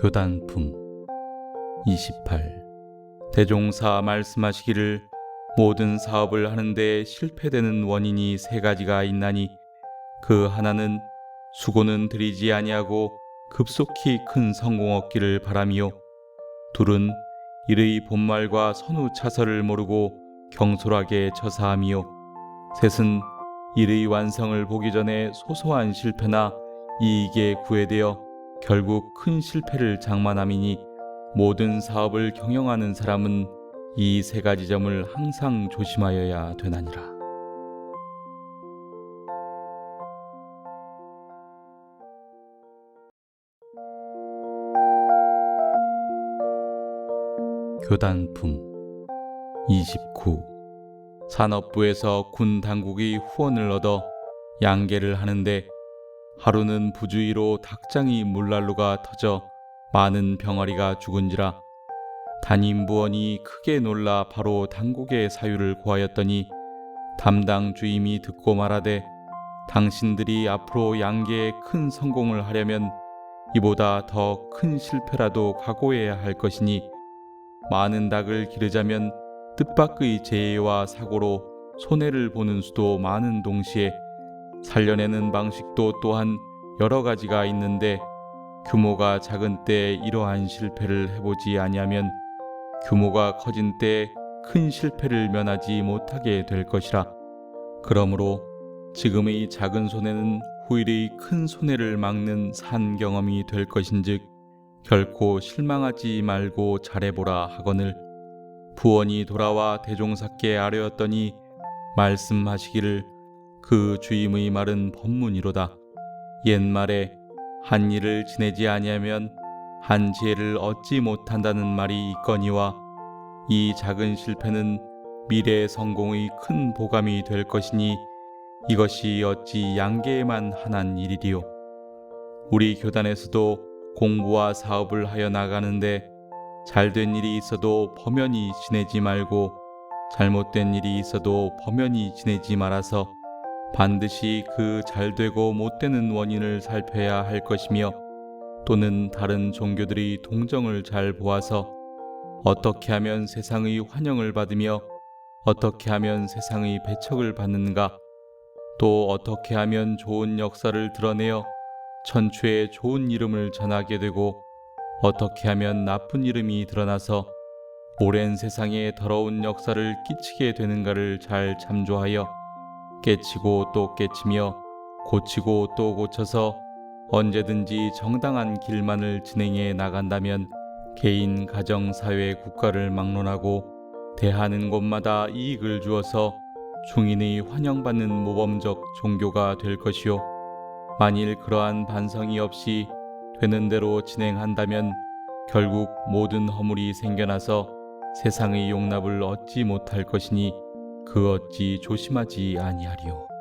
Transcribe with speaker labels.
Speaker 1: 교단품 28 대종사 말씀하시기를 모든 사업을 하는데 실패되는 원인이 세 가지가 있나니 그 하나는 수고는 들이지 아니하고 급속히 큰 성공 얻기를 바라미요. 둘은 일의 본말과 선후 차설을 모르고 경솔하게 처사함이요. 셋은 일의 완성을 보기 전에 소소한 실패나 이익에 구애되어 결국 큰 실패를 장만함이니 모든 사업을 경영하는 사람은 이 세 가지 점을 항상 조심하여야 되나니라. 교단품 29 산업부에서 군 당국이 후원을 얻어 양계를 하는데 하루는 부주의로 닭장이 물난로가 터져 많은 병아리가 죽은지라 담임 부원이 크게 놀라 바로 당국의 사유를 고하였더니 담당 주임이 듣고 말하되 당신들이 앞으로 양계에 큰 성공을 하려면 이보다 더 큰 실패라도 각오해야 할 것이니 많은 닭을 기르자면 뜻밖의 재해와 사고로 손해를 보는 수도 많은 동시에 살려내는 방식도 또한 여러 가지가 있는데 규모가 작은 때에 이러한 실패를 해보지 아니하면 규모가 커진 때에 큰 실패를 면하지 못하게 될 것이라. 그러므로 지금의 작은 손해는 후일의 큰 손해를 막는 산 경험이 될 것인즉 결코 실망하지 말고 잘해보라 하거늘 부원이 돌아와 대종사께 아뢰었더니 말씀하시기를 그 주임의 말은 법문이로다. 옛말에 한 일을 지내지 아니하면 한 지혜를 얻지 못한다는 말이 있거니와 이 작은 실패는 미래의 성공의 큰 보감이 될 것이니 이것이 어찌 양계에만 한한 일이리요. 우리 교단에서도 공부와 사업을 하여 나가는데 잘된 일이 있어도 범연히 지내지 말고 잘못된 일이 있어도 범연히 지내지 말아서 반드시 그 잘되고 못되는 원인을 살펴야 할 것이며 또는 다른 종교들이 동정을 잘 보아서 어떻게 하면 세상의 환영을 받으며 어떻게 하면 세상의 배척을 받는가 또 어떻게 하면 좋은 역사를 드러내어 천추의 좋은 이름을 전하게 되고 어떻게 하면 나쁜 이름이 드러나서 오랜 세상에 더러운 역사를 끼치게 되는가를 잘 참조하여 깨치고 또 깨치며 고치고 또 고쳐서 언제든지 정당한 길만을 진행해 나간다면 개인, 가정, 사회, 국가를 막론하고 대하는 곳마다 이익을 주어서 중인의 환영받는 모범적 종교가 될 것이요. 만일 그러한 반성이 없이 되는 대로 진행한다면 결국 모든 허물이 생겨나서 세상의 용납을 얻지 못할 것이니 그 어찌 조심하지 아니하리요.